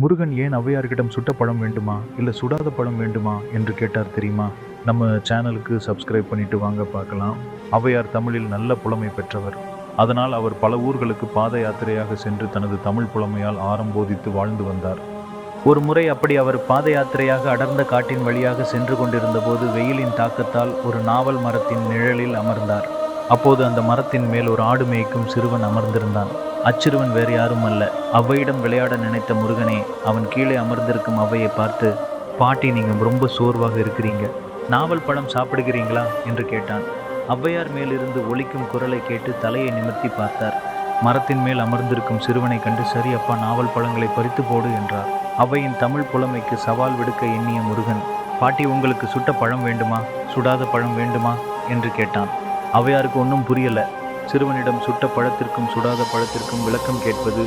முருகன் ஏன் ஔவையார்கிடம் சுட்ட வேண்டுமா? இல்லை சுடாத படம் வேண்டுமா? என்று கேட்டார் தெரியுமா? நம்ம சேனலுக்கு சப்ஸ்கிரைப் பண்ணிட்டு வாங்க பார்க்கலாம். ஔவையார் தமிழில் நல்ல புலமை பெற்றவர். அதனால் அவர் பல ஊர்களுக்கு பாத யாத்திரையாக சென்று தனது தமிழ் புலமையால் ஆரம்போதித்து வாழ்ந்து வந்தார். ஒரு முறை அப்படி அவர் பாத யாத்திரையாக அடர்ந்த காட்டின் வழியாக சென்று கொண்டிருந்தபோது வெயிலின் தாக்கத்தால் ஒரு நாவல் மரத்தின் நிழலில் அமர்ந்தார். அப்போது அந்த மரத்தின் மேல் ஒரு ஆடு மேய்க்கும் சிறுவன் அமர்ந்திருந்தான். அச்சிறுவன் வேறு யாரும் அல்ல. அவ்வையிடம் விளையாட நினைத்த முருகனே அவன் கீழே அமர்ந்திருக்கும் அவ்வையை பார்த்து பாட்டி நீங்கள் ரொம்ப சோர்வாக இருக்கிறீங்க. நாவல் பழம் சாப்பிடுகிறீங்களா? என்று கேட்டான். ஔவையார் மேலிருந்து ஒலிக்கும் குரலை கேட்டு தலையை நிமிர்த்தி பார்த்தார். மரத்தின் மேல் அமர்ந்திருக்கும் சிறுவனை கண்டு சரி அப்பா நாவல் பழங்களை பறித்து போடு என்றார். அவையின் தமிழ் புலமைக்கு சவால் விடுக்க எண்ணிய முருகன் பாட்டி உங்களுக்கு சுட்ட பழம் வேண்டுமா? சுடாத பழம் வேண்டுமா? என்று கேட்டான். அவையாருக்கு ஒன்றும் புரியல. சிறுவனிடம் சுட்ட பழத்திற்கும் சுடாத பழத்திற்கும் விளக்கம் கேட்பது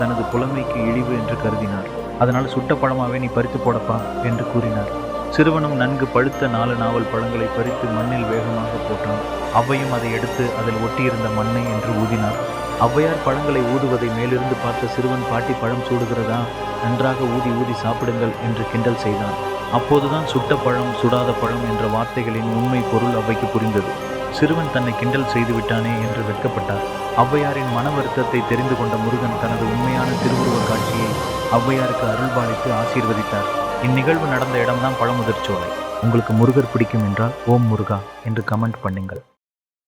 தனது புலமைக்கு இழிவு என்று கருதினார். அதனால் சுட்ட பழமாவே நீ பறித்து போடப்பா என்று கூறினார். சிறுவனும் நன்கு பழுத்த நாலு நாவல் பழங்களை பறித்து மண்ணில் வேகமாக போட்டான். அவ்வையும் அதை எடுத்து அதில் ஒட்டியிருந்த மண்ணை என்று ஊதினார். ஔவையார் பழங்களை ஊதுவதை மேலிருந்து பார்த்த சிறுவன் பாட்டி பழம் சூடுகிறதா? நன்றாக ஊதி ஊதி சாப்பிடுங்கள் என்று கிண்டல் செய்தான். அப்போதுதான் சுட்ட பழம் சுடாத பழம் என்ற வார்த்தைகளின் உண்மை பொருள் அவைக்கு புரிந்தது. சிறுவன் தன்னை கிண்டல் செய்து விட்டானே என்று வெட்கப்பட்டார். ஔவையாரின் மன வருத்தத்தை தெரிந்து கொண்ட முருகன் தனது உண்மையான திருவுருவக் காட்சியை ஔவையாருக்கு அருள்பாலித்து ஆசீர்வதித்தார். இந்நிகழ்வு நடந்த இடம்தான் பழமுதிர்ச்சோலை. உங்களுக்கு முருகர் பிடிக்கும் என்றால் ஓம் முருகா என்று கமெண்ட் பண்ணுங்கள்.